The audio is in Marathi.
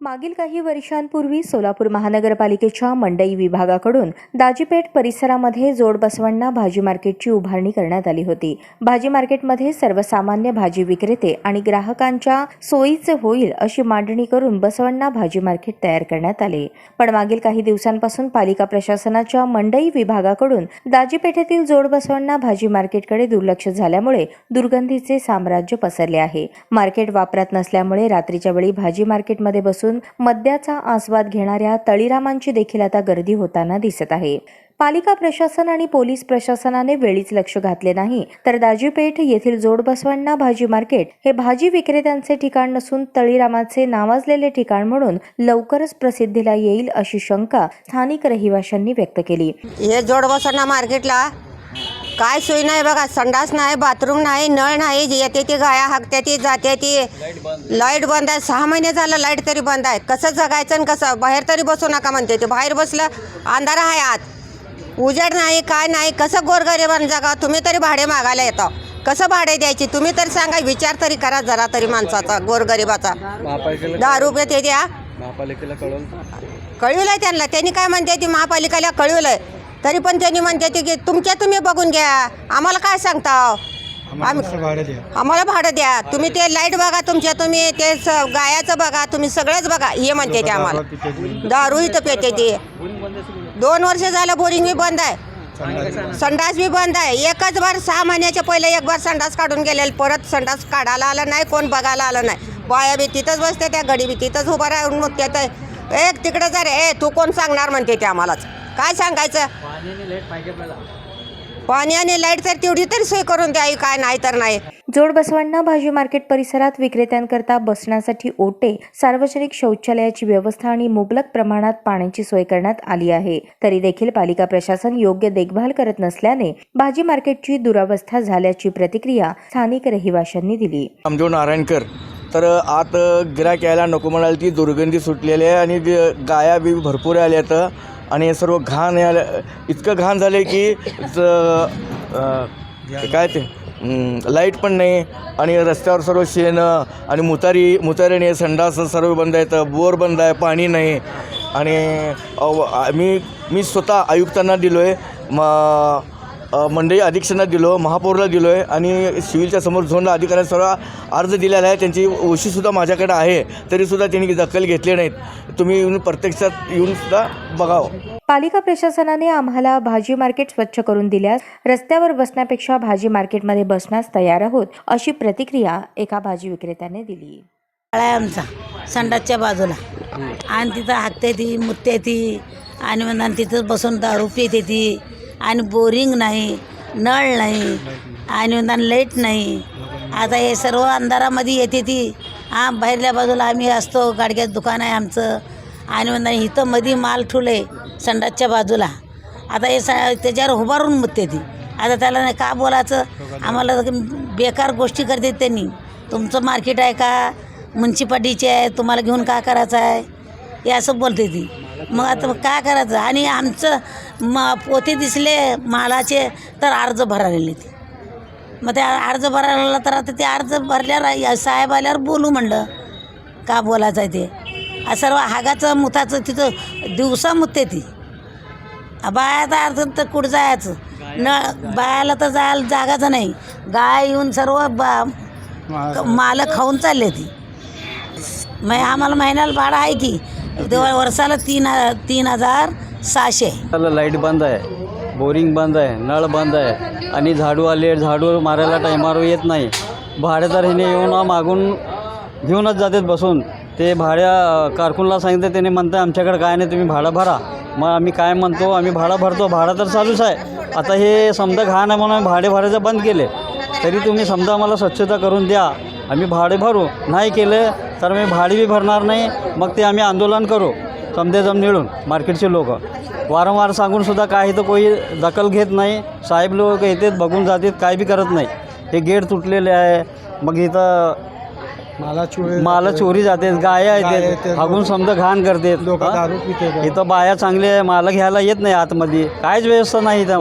मागील काही वर्षांपूर्वी सोलापूर महानगरपालिकेच्या मंडई विभागाकडून दाजीपेठ परिसरामध्ये जोड बसवांना भाजी मार्केटची उभारणी करण्यात आली होती. भाजी मार्केटमध्ये सर्वसामान्य भाजी विक्रेते आणि ग्राहकांच्या सोयीचे होईल अशी मांडणी करून बसवांना भाजी मार्केट तयार करण्यात आले. पण मागील काही दिवसांपासून पालिका प्रशासनाच्या मंडई विभागाकडून दाजीपेठेतील जोड बसवांना भाजी मार्केटकडे दुर्लक्ष झाल्यामुळे दुर्गंधीचे साम्राज्य पसरले आहे. मार्केट वापरात नसल्यामुळे रात्रीच्या वेळी भाजी मार्केटमध्ये बसून मद्याचा आस्वाद घेणाऱ्या तळीरामांची देखील आता गर्दी होताना दिसत आहे. पालिका प्रशासन आणि पोलीस प्रशासनाने वेळीच लक्ष घातले नाही. तर दाजीपेठ येथील जोडबसवांना भाजी मार्केट हे भाजी विक्रेत्यांचे ठिकाण नसून तळीरामाचे नावाजलेले ठिकाण म्हणून लवकरच प्रसिद्धीला येईल अशी शंका स्थानिक रहिवाशांनी व्यक्त केली. हे जोडबसवणा मार्केटला काय सोय नाही बघा संडास नाही बाथरूम नाही नळ नाही जे येते ती गाया हाकते ती जाते ती. लाइट बंद. आहे. सहा महिने झालं लाइट तरी बंद आहे. कसं जगायचं आणि कसं? बाहेर तरी बसू नका म्हणते ते. बाहेर बसलं अंधार आहे आत उजेड नाही काय नाही कसं गोरगरिबांना जगा? तुम्ही तरी भाडे मागायला येतो. कसं भाडे द्यायची? तुम्ही तरी सांगा विचार तरी करा जरा तरी माणसाचा गोरगरिबाचा. दहा रुपये ते द्या. महापालिकेला कळवलं कळविलंय त्यांना. त्यांनी काय म्हणते ती महापालिकेला कळविलंय. तरी पण त्यांनी म्हणते ती की तुमच्या तुम्ही बघून घ्या. आम्हाला काय सांगता आम्ही भाडं द्या. आम्हाला भाडं द्या. तुम्ही ते लाइट बघा तुमच्या तुम्ही ते स- गायाचं बघा तुम्ही सगळंच बघा. हे म्हणते ते आम्हाला. दारू इथं पेटे ते. दोन वर्ष झालं बोरिंग बी बंद आहे. संडास बी बंद आहे. एकच बार सहा महिन्याच्या पहिले एक बार संडास काढून गेलेलं. परत संडास काढायला आलं नाही कोण बघायला आलं नाही. बाया बी तिथंच बसते त्या गडी बी तिथंच उभा राहून मग त्यात एक तिकडे जा रे ए तू कोण सांगणार म्हणते ते आम्हालाच. काय सांगायचं? पाणी आणि लाइट तर तेवढी तरी सोय करून द्यावी काय नाही तर नाही. जोडबसवांना भाजी मार्केट परिसरात विक्रेत्यांकरता बसण्यासाठी ओटे सार्वजनिक शौचालयाची व्यवस्था आणि मुबलक प्रमाणात पाण्याची सोय करण्यात आली आहे. तरी देखील पालिका प्रशासन योग्य देखभाल करत नसल्याने भाजी मार्केटची दुरावस्था झाल्याची प्रतिक्रिया स्थानिक रहिवाशांनी दिली. रामदेव नारायणकर तर आत गिराक यायला नको म्हणाल ती दुर्गंधी सुटलेली आहे आणि गाया बी भरपूर आल्यात. आणि सर्व घाण यायला इतकं घाण झालं की ज- काय ते? लाइट पण नाही आणि रस्त्यावर सर्व शेणं आणि मुतारी मुतारीने संडास सर्व बंद आहेत. बोर बंद आहे पाणी नाही. आणि अव- मी मी स्वतः आयुक्तांना दिलो आहे म अ, मंडई अधीक्षकांना दिलो महापौरला दिलो आहे आणि सिव्हिलच्या समोर झोनला अधिकाऱ्यांना सर्व अर्ज दिलेला आहे. त्यांची ओशीसुद्धा माझ्याकडे आहे तरीसुद्धा त्यांनी दखल घेतली नाहीत. तुम्ही येऊन प्रत्यक्षात येऊन सुद्धा बघावं पालिका प्रशासनाने आम्हाला भाजी मार्केट स्वच्छ करून दिल्यास रस्त्यावर बसण्यापेक्षा भाजी मार्केटमध्ये बसण्यास तयार आहोत अशी प्रतिक्रिया एका भाजी विक्रेत्याने दिली. आहे आमचा संडासच्या बाजूला. आणि तिथं हाकते ती मुत्ते ती आणि म्हणा तिथं बसून दारू पिते ती आणि बोरिंग नाही नळ नाही आणि लाइट नाही. आता हे सर्व अंधारामध्ये येते ती. हां बाहेरल्या बाजूला आम्ही असतो गाडग्यात दुकान आहे आमचं. आणि म्हणता इथं मध्ये माल ठुले संडासच्या बाजूला. आता हे स त्याच्यावर उभारून मुतते ती. आता त्याला नाही का बोलायचं? आम्हाला बेकार गोष्टी करते त्यांनी. तुमचं मार्केट आहे का? म्युन्सिपाल्टीचे आहे तुम्हाला घेऊन का करायचं आहे? हे असं बोलते ती. मग आता काय करायचं? आणि आमचं म पोते दिसले मालाचे तर अर्ज भरायला ते मग त्या अर्ज भरायला तर आता ते अर्ज भरल्यावर साहेब आल्यावर बोलू म्हणलं. का बोलायचं आहे ते सर्व हागाचं मुताचं तिथं दिवसा मुते ती. बायाचा अर्ज तर कुठं जायचं? न बायाला तर जायला जागाचं नाही. गाय येऊन सर्व बा मालक खाऊन चालले ती. मग आम्हाला महिन्याला भाडं आहे की? तेव्हा वर्षाला तीन तीन हजार सहाशे. त्याला लाइट बंद आहे बोरिंग बंद आहे नळ बंद आहे आणि झाडू आले झाडू मारायला टायमावर येत नाही. भाडेदारीने ह्याने येऊन मागून घेऊनच जातात बसून. ते भाड्या कारकुनला सांगितलं त्याने म्हणतं आमच्याकडे काय नाही तुम्ही भाडं भरा. मग आम्ही काय म्हणतो आम्ही भाडं भरतो भाडं तर चालूच आहे. आता हे समजा घाण आहे म्हणून आम्ही भाडे भरायचं बंद केले. तरी तुम्ही समजा आम्हाला स्वच्छता करून द्या. आम्ही भाडे भरू. नाही केलं तर मी भाडे बी भरणार नाही मग ते आम्ही आंदोलन करू. समजेजम मिळून मार्केटचे लोक. वारंवार सांगून सुद्धा काही तर कोणी दखल घेत नाही. साहेब लोक येतात बघून जातात काय बी करत नाही. हे गेट तुटलेले आहे. मग इथं मला चोरी माल चोरी जाते गाया येतात. हागून समजा घाण पिते इथं बाया चांगले आहे, माल घ्यायला येत नाही आतमध्ये. काहीच व्यवस्था नाही इथं.